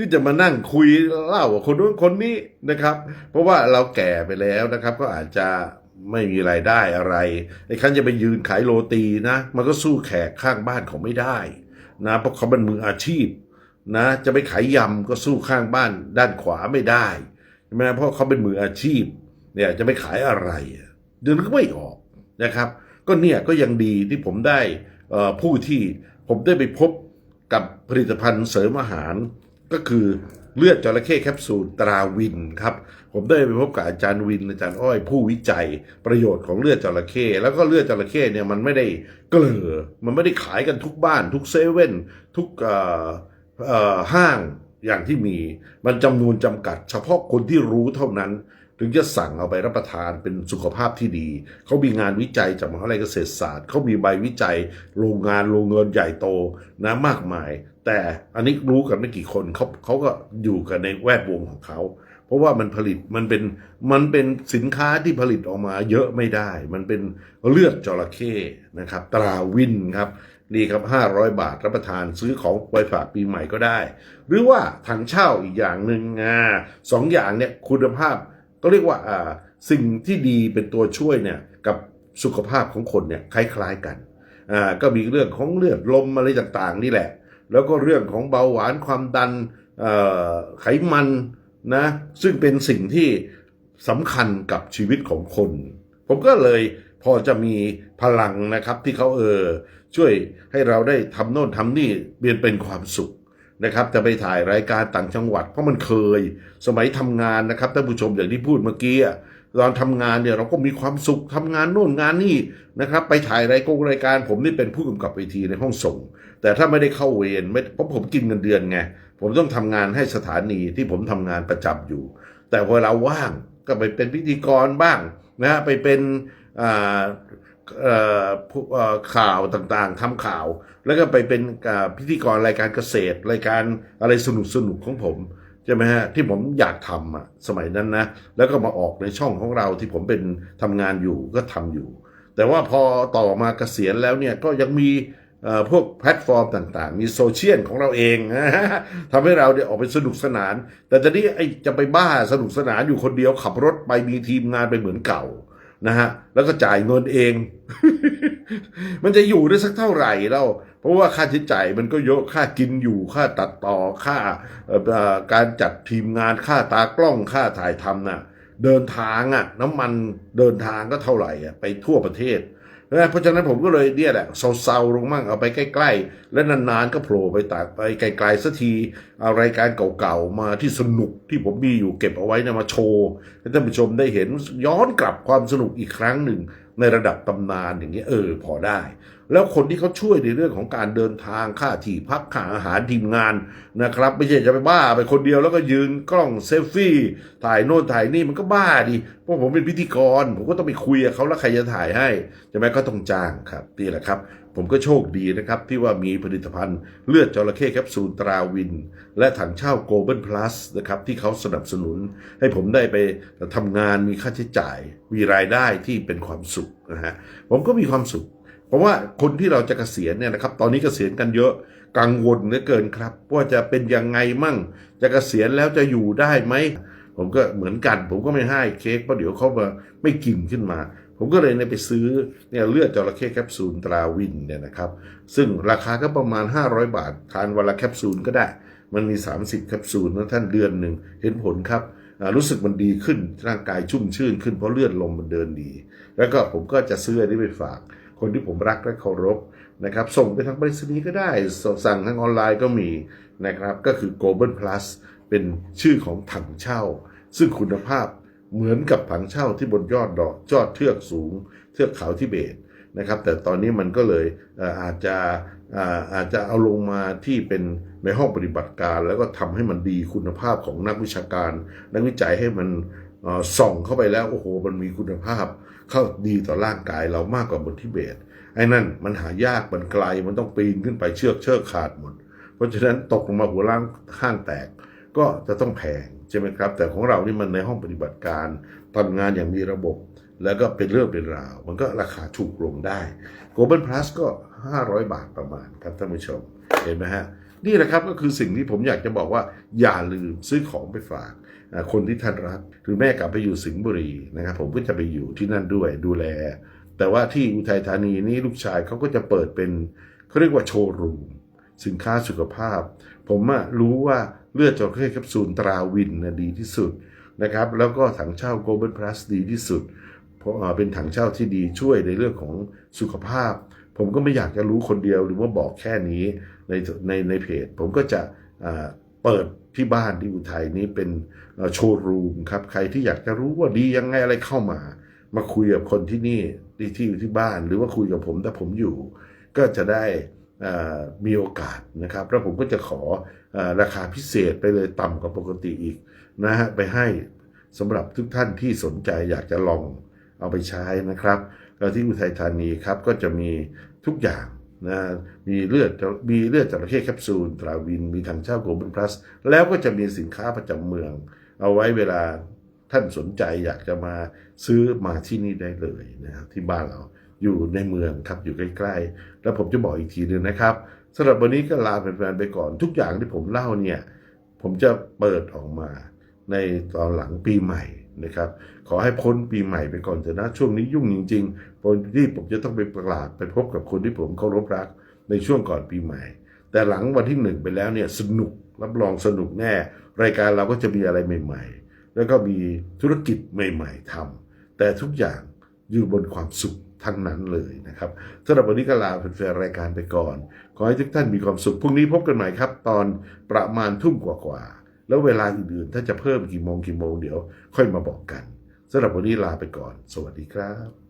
ที่จะมานั่งคุยเล่ากับคนนู้นคนนี้นะครับ เพราะว่าเราแก่ไปแล้วนะครับ ก็อาจจะไม่มีรายได้อะไรไอ้คันจะไปยืนขายโรตีนะ มันก็สู้แขกข้างบ้านเขาไม่ได้นะเพราะเขาเป็นมืออาชีพนะ จะไปขายยำก็สู้ข้างบ้านด้านขวาไม่ได้ใช่ไหมเพราะเขาเป็นมืออาชีพ เนี่ยจะไปขายอะไรเดือนก็ไม่ออกนะครับ ก็เนี่ยก็ยังดีที่ผมได้อ่อผู้ที่ผมได้ไปพบกับผลิตภัณฑ์เสริมอาหาร ก็คือเลือดจระเข้แคปซูลตราวินครับ ผมได้ไปพบกับอาจารย์วินอาจารย์อ้อยผู้วิจัยประโยชน์ของเลือดจระเข้แล้วก็เลือดจระเข้เนี่ยมันไม่ได้เกลือมันไม่ได้ขายกันทุกบ้าน ทุกเซเว่นทุกห้างอย่างที่มีมันจำนวนจำกัด เฉพาะคนที่รู้เท่านั้น ถึงจะสั่งเอาไปรับประทานเป็นสุขภาพที่ดี เขามีงานวิจัยจากมหาวิทยาลัยเกษตรศาสตร์เขามีใบวิจัย โรงงานโรงเงินใหญ่โตนะมากมายแต่อันนี้รู้กันไม่กี่คนเขาเขาก็อยู่กันในแวดวงของเขาเพราะว่ามันผลิตมันเป็นมันเป็นสินค้าที่ผลิตออกมาเยอะไม่ได้ มันเป็นเลือดจระเข้นะครับตราวินครับนี่ครับ 500 บาทรับประทานซื้อของไปฝากปีใหม่ก็ได้ หรือว่าถังเช่าอีกอย่างหนึ่งอ่าสองอย่างเนี่ยคุณภาพก็เรียกว่าอ่าสิ่งที่ดีเป็นตัวช่วยเนี่ยกับสุขภาพของคนเนี่ยคล้ายๆกันอ่าก็มีเรื่องของเลือดลมอะไรต่างๆ นี่แหละ แล้วก็เรื่องของเบาหวานความดันไขมันนะซึ่งเป็นสิ่งที่สำคัญกับชีวิตของคน ผมก็เลยพอจะมีพลังนะครับที่เขาเออช่วยให้เราได้ทำโน่นทำนี่เปลี่ยนเป็นความสุขนะครับจะไปถ่ายรายการต่างจังหวัดเพราะมันเคย สมัยทำงานนะครับท่านผู้ชมอย่างที่พูดเมื่อกี้ ตอนทำงานเนี่ยเราก็มีความสุขทำงานโน่นงานนี่นะครับ ไปถ่ายรายกงรายการ ผมนี่เป็นผู้กำกับเวทีในห้องส่ง แต่ถ้าไม่ได้เข้าเวรไม่เพราะผมกินเงินเดือนไงผมต้องทำงานให้สถานีที่ผมทำงานประจำอยู่ แต่เวลาว่างก็ไปเป็นพิธีกรบ้างนะไปเป็นข่าวต่างๆทำข่าว แล้วก็ไปเป็นพิธีกรรายการเกษตร รายการอะไรสนุกๆของผม ใช่ไหมฮะที่ผมอยากทำอะสมัยนั้นนะแล้วก็มาออกในช่องของเราที่ผมเป็นทำงานอยู่ก็ทำอยู่ แต่ว่าพอต่อมาเกษียณแล้วเนี่ยก็ยังมีพวกแพลตฟอร์มต่างๆ มีโซเชียลของเราเองทำให้เราเนี่ยออกไปสนุกสนาน แต่ตอนนี้ไอ้จะไปบ้าสนุกสนานอยู่คนเดียวขับรถไปมีทีมงานไปเหมือนเก่านะฮะแล้วก็จ่ายเงินเอง มันจะอยู่ได้สักเท่าไหร่แล้ว เพราะว่าค่าใช้จ่ายมันก็เยอะค่ากินอยู่ค่าตัดต่อค่าการจัดทีมงานค่าตากล้องค่าถ่ายทำน่ะเดินทางอะน้ำมันเดินทางก็เท่าไหร่อะไปทั่วประเทศนะเพราะฉะนั้นผมก็เลยเนี่ยแหละเซาๆลงมั่งเอาไปใกล้ๆ และนานๆก็โผล่ไปตากไปไกลๆสักทีเอารายการเก่าๆมาที่สนุกที่ผมมีอยู่เก็บเอาไว้นะมาโชว์ให้ท่านผู้ชมได้เห็นย้อนกลับความสนุกอีกครั้งหนึ่ง ในระดับตำนานอย่างเงี้ยเออพอได้ แล้วคนที่เขาช่วยในเรื่องของการเดินทางค่าที่พักค่าอาหารทีมงานนะครับ ไม่ใช่จะไปบ้าไปคนเดียวแล้วก็ยืนกล้องเซลฟี่ ถ่ายโน่นถ่ายนี่มันก็บ้าดิเพราะผมเป็นพิธีกร ผมก็ต้องไปคุยกับเขาแล้วใครจะถ่ายให้ใช่ไหมก็ต้องจ้างครับนี่แหละครับ ผมก็โชคดีนะครับ ที่ว่ามีผลิตภัณฑ์เลือดจระเข้แคปซูลตราวิน และถังเช่าโกลบอลพลัสนะครับ ที่เขาสนับสนุน ให้ผมได้ไปทำงานมีค่าใช้จ่าย มีรายได้ที่เป็นความสุขนะฮะผมก็มีความสุข เพราะว่าคนที่เราจะเกษียณเนี่ยนะครับ ตอนนี้เกษียณกันเยอะกังวลเหลือเกินครับว่าจะเป็นยังไงมั่งจะเกษียณแล้วจะอยู่ได้ไหมผมก็เหมือนกัน ผมก็ไม่ให้เค้กเพราะเดี๋ยวเขามาไม่กินขึ้นมา ผมก็เลยเนี่ยไปซื้อเนี่ยเลือดจระเข้แคปซูลตราวินเนี่ยนะครับ ซึ่งราคาก็ประมาณ 500 บาท ทานวันละแคปซูลก็ได้ มันมี 30 แคปซูลนะท่านเดือนหนึ่งเห็นผลครับรู้สึกมันดีขึ้นร่างกายชุ่มชื่นขึ้นเพราะเลือดลมมันเดินดี แล้วก็ผมก็จะซื้ออันนี้ไปฝาก คนที่ผมรักและเคารพนะครับ ส่งไปทางไปรษณีย์ก็ได้สสั่งทางออนไลน์ก็มีนะครับ ก็คือ Global Plus เป็นชื่อของถังเช่า ซึ่งคุณภาพ เหมือนกับถังเช่าที่บนยอดดอกยอดเทือกสูง เทือกเขาทิเบตนะครับ แต่ตอนนี้มันก็เลยอาจจะอาอาจจะเอาลงมาที่เป็นในห้องปฏิบัติการ แล้วก็ทำให้มันดีคุณภาพของนักวิชาการ นักวิจัยให้มันส่องเข้าไปแล้วโอ้โหมันมีคุณภาพ เข้าดีต่อร่างกายเรามากกว่าบนทิเบตไอ้นั่นมันหายากมันไกลมันต้องปีนขึ้นไปเชือกเชือกขาดหมด เพราะฉะนั้นตกลงมาหัวล่างข้างแตก ก็จะต้องแพงใช่ไหมครับ แต่ของเรานี่มันในห้องปฏิบัติการทำงานอย่างมีระบบ แล้วก็เป็นเรื่องเป็นราว มันก็ราคาถูกลงได้ Global Plus ก็ 500 บาทประมาณครับท่านผู้ชมเห็นไหมฮะนี่แหละครับก็คือสิ่งที่ผมอยากจะบอกว่าอย่าลืมซื้อของไปฝากคนที่ท่านรักหรือแม่กลับไปอยู่สิงห์บุรีนะครับผมก็จะไปอยู่ที่นั่นด้วยดูแล แต่ว่าที่อุทัยธานีนี่ลูกชายเขาก็จะเปิดเป็นเขาเรียกว่าโชว์รูมสินค้าสุขภาพ ผมรู้ว่า เลือดจระเข้แคปซูลตราวินนะดีที่สุดนะครับ แล้วก็ถังเช่าโกลบอลพลัสดีที่สุด เพราะเป็นถังเช่าที่ดีช่วยในเรื่องของสุขภาพ ผมก็ไม่อยากจะรู้คนเดียวหรือว่าบอกแค่นี้ในในในเพจ ผมก็จะเปิดที่บ้านที่อุทัยนี้เป็นโชว์รูมครับ ใครที่อยากจะรู้ว่าดียังไงอะไรเข้ามา มาคุยกับคนที่นี่ที่ที่อยู่ที่บ้าน หรือว่าคุยกับผมถ้าผมอยู่ ก็จะได้ มีโอกาสนะครับ แล้วผมก็จะขออราคาพิเศษไปเลยต่ำกว่าปกติอีกนะฮะไปให้สำหรับทุกท่านที่สนใจอยากจะลองเอาไปใช้นะครับแล้วที่อุทัยธานีครับก็จะมีทุกอย่างนะมีเลือดมีเลือดจระเข้แคปซูลตราวิน มีถังเช่าโกลบอลพลัส แล้วก็จะมีสินค้าประจำเมือง เอาไว้เวลาท่านสนใจอยากจะมาซื้อมาที่นี่ได้เลยนะครับที่บ้านเรา อยู่ในเมืองครับอยู่ใกล้ๆ แล้วผมจะบอกอีกทีหนึ่งนะครับสำหรับวันนี้ก็ลาแฟนๆไปก่อน ทุกอย่างที่ผมเล่าเนี่ย ผมจะเปิดออกมาในตอนหลังปีใหม่นะครับ ขอให้พ้นปีใหม่ไปก่อนเถอะนะช่วงนี้ยุ่งจริงๆผมที่ผมจะต้องไปประกาศไปพบกับคนที่ผมเคารพรักในช่วงก่อนปีใหม่ แต่หลังวันที่หนึ่งไปแล้วเนี่ยสนุกรับรองสนุกแน่ รายการเราก็จะมีอะไรใหม่ ๆ แล้วก็มีธุรกิจใหม่ ๆทำแต่ทุกอย่างอยู่บนความสุข ทั้งนั้นเลยนะครับสำหรับวันนี้ก็ลาแฟนๆรายการไปก่อน ขอให้ทุกท่านมีความสุขพรุ่งนี้พบกันใหม่ครับ ตอนประมาณทุ่มกว่าๆแล้วเวลาอื่นๆ ถ้าจะเพิ่มกี่โมงกี่โมงเดี๋ยว ค่อยมาบอกกันสำหรับวันนี้ลาไปก่อน สวัสดีครับ